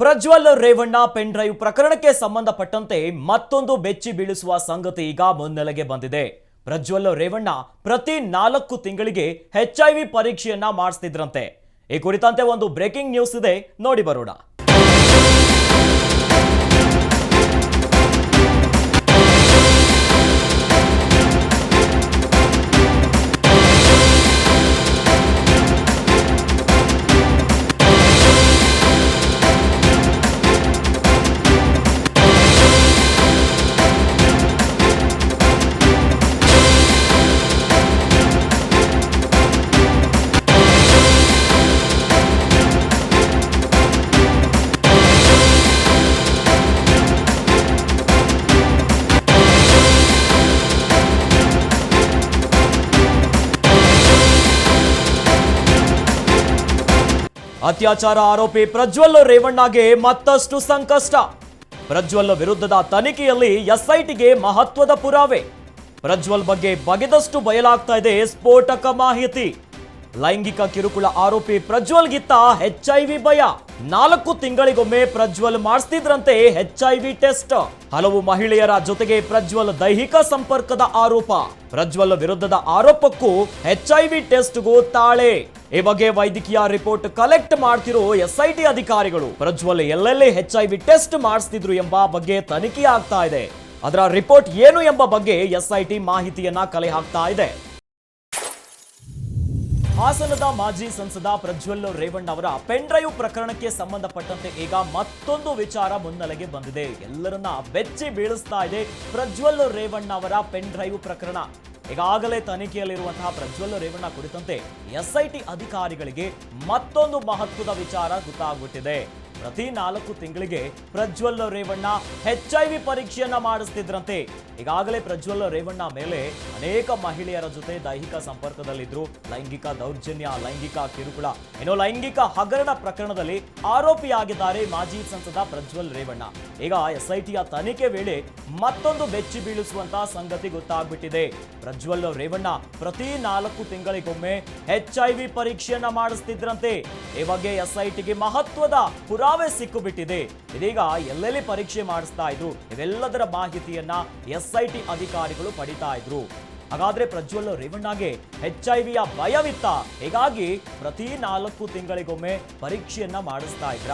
Prajwal Revanna pen drive ಪ್ರಕರಣಕ್ಕೆ ಸಂಬಂಧಪಟ್ಟಂತೆ ಮತ್ತೊಂದು ಬೆಚ್ಚಿ ಬೀಳಿಸುವ ಸಂಗತಿ ಈಗ ಮುನ್ನೆಲೆಗೆ ಬಂದಿದೆ. ಪ್ರಜ್ವಲ್ ರೇವಣ್ಣ ಪ್ರತಿ ನಾಲ್ಕು ತಿಂಗಳಿಗೆ ಹೆಚ್ಐವಿ ಪರೀಕ್ಷೆಯನ್ನ ಮಾಡಿಸ್ತಿದ್ರಂತೆ. ಈ ಕುರಿತಂತೆ ಒಂದು ಬ್ರೇಕಿಂಗ್ ನ್ಯೂಸ್ ಇದೆ, ನೋಡಿ ಬರೋಣ. ಅತ್ಯಾಚಾರ ಆರೋಪಿ ಪ್ರಜ್ವಲ್ ರೇವಣ್ಣಗೆ ಮತ್ತಷ್ಟು ಸಂಕಷ್ಟ. ಪ್ರಜ್ವಲ್ ವಿರುದ್ಧದ ತನಿಖೆಯಲ್ಲಿ ಎಸ್ಐಟಿಗೆ ಮಹತ್ವದ ಪುರಾವೆ. ಪ್ರಜ್ವಲ್ ಬಗ್ಗೆ ಬಗೆದಷ್ಟು ಬಯಲಾಗ್ತಾ ಇದೆ ಸ್ಫೋಟಕ ಮಾಹಿತಿ. ಲೈಂಗಿಕ ಕಿರುಕುಳ ಆರೋಪಿ ಪ್ರಜ್ವಲ್ಗಿತ್ತ ಹೆಚ್ಐವಿ ಭಯ. ನಾಲ್ಕು ತಿಂಗಳಿಗೊಮ್ಮೆ ಪ್ರಜ್ವಲ್ ಮಾಡಿಸ್ತಿದ್ರಂತೆ ಹೆಚ್ಐವಿ ಟೆಸ್ಟ್. ಹಲವು ಮಹಿಳೆಯರ ಜೊತೆಗೆ ಪ್ರಜ್ವಲ್ ದೈಹಿಕ ಸಂಪರ್ಕದ ಆರೋಪ. ಪ್ರಜ್ವಲ್ ವಿರುದ್ಧದ ಆರೋಪಕ್ಕೂ ಹೆಚ್ಐವಿ ಟೆಸ್ಟ್ಗೂ ತಾಳೆ. ಈ ಬಗ್ಗೆ ವೈದ್ಯಕೀಯ ರಿಪೋರ್ಟ್ ಕಲೆಕ್ಟ್ ಮಾಡ್ತಿರೋ ಎಸ್ಐಟಿ ಅಧಿಕಾರಿಗಳು ಪ್ರಜ್ವಲ್ ಎಲ್ಲೆಲ್ಲಿ ಎಚ್ಐವಿ ಟೆಸ್ಟ್ ಮಾಡಿಸ್ತಿದ್ರು ಎಂಬ ಬಗ್ಗೆ ತನಿಖೆ ಆಗ್ತಾ ಇದೆ. ಅದರ ರಿಪೋರ್ಟ್ ಏನು ಎಂಬ ಬಗ್ಗೆ ಎಸ್ಐಟಿ ಮಾಹಿತಿಯನ್ನ ಕಲೆ ಹಾಕ್ತಾ ಇದೆ. ಹಾಸನದ ಮಾಜಿ ಸಂಸದ ಪ್ರಜ್ವಲ್ ರೇವಣ್ಣ ಅವರ ಪೆನ್ ಡ್ರೈವ್ ಪ್ರಕರಣಕ್ಕೆ ಸಂಬಂಧಪಟ್ಟಂತೆ ಈಗ ಮತ್ತೊಂದು ವಿಚಾರ ಮುನ್ನೆಲೆಗೆ ಬಂದಿದೆ. ಎಲ್ಲರನ್ನ ಬೆಚ್ಚಿ ಬೀಳಿಸ್ತಾ ಇದೆ ಪ್ರಜ್ವಲ್ ರೇವಣ್ಣ ಅವರ ಪೆನ್ ಡ್ರೈವ್ ಪ್ರಕರಣ. ಈಗಾಗಲೇ ತನಿಖೆಯಲ್ಲಿರುವಂತಹ ಪ್ರಜ್ವಲ್ ರೇವಣ್ಣ ಕುರಿತಂತೆ ಎಸ್ಐಟಿ ಅಧಿಕಾರಿಗಳಿಗೆ ಮತ್ತೊಂದು ಮಹತ್ವದ ವಿಚಾರ ಗೊತ್ತಾಗ್ಬಿಟ್ಟಿದೆ. ಪ್ರತಿ ನಾಲ್ಕು ತಿಂಗಳಿಗೆ Prajwal Revanna H I V ಪರೀಕ್ಷೆಯನ್ನ ಮಾಡಿಸ್ತಿದ್ರಂತೆ. ಈಗಾಗಲೇ ಪ್ರಜ್ವಲ್ ರೇವಣ್ಣ ಮೇಲೆ ಅನೇಕ ಮಹಿಳೆಯರ ಜೊತೆ ದೈಹಿಕ ಸಂಪರ್ಕದಲ್ಲಿದ್ರು. ಲೈಂಗಿಕ ದೌರ್ಜನ್ಯ, ಲೈಂಗಿಕ ಕಿರುಕುಳ, ಏನೋ ಲೈಂಗಿಕ ಹಗರಣ ಪ್ರಕರಣದಲ್ಲಿ ಆರೋಪಿಯಾಗಿದ್ದಾರೆ ಮಾಜಿ ಸಂಸದ ಪ್ರಜ್ವಲ್ ರೇವಣ್ಣ. ಈಗ ಎಸ್ಐಟಿಯ ತನಿಖೆ ವೇಳೆ ಮತ್ತೊಂದು ಬೆಚ್ಚಿ ಬೀಳಿಸುವಂತಹ ಸಂಗತಿ ಗೊತ್ತಾಗ್ಬಿಟ್ಟಿದೆ. ಪ್ರಜ್ವಲ್ ರೇವಣ್ಣ ಪ್ರತಿ ನಾಲ್ಕು ತಿಂಗಳಿಗೊಮ್ಮೆ ಎಚ್ ಐ ವಿ ಪರೀಕ್ಷೆಯನ್ನ ಮಾಡಿಸ್ತಿದ್ರಂತೆ. ಈ ಬಗ್ಗೆ ಎಸ್ಐಟಿಗೆ ಮಹತ್ವದ ಪುರಾವೆ ಸಿಕ್ಕು ಇದೀಗ ಎಲ್ಲೆಲ್ಲಿ ಪರೀಕ್ಷೆ ಮಾಡಿಸ್ತಾ ಇದ್ರು ಇವೆಲ್ಲದರ ಮಾಹಿತಿಯನ್ನ ಎಸ್ಐಟಿ ಅಧಿಕಾರಿಗಳು ಪಡಿತಾ ಇದ್ರು. ಹಾಗಾದ್ರೆ ಪ್ರಜ್ವಲ್ ರೇವಣ್ಣಗೆ ಎಚ್ ಐ ವಿಯ ಭಯವಿತ್ತ. ಹೀಗಾಗಿ ಪ್ರತಿ ನಾಲ್ಕು ತಿಂಗಳಿಗೊಮ್ಮೆ ಪರೀಕ್ಷೆಯನ್ನ ಮಾಡಿಸ್ತಾ ಇದ್ರ?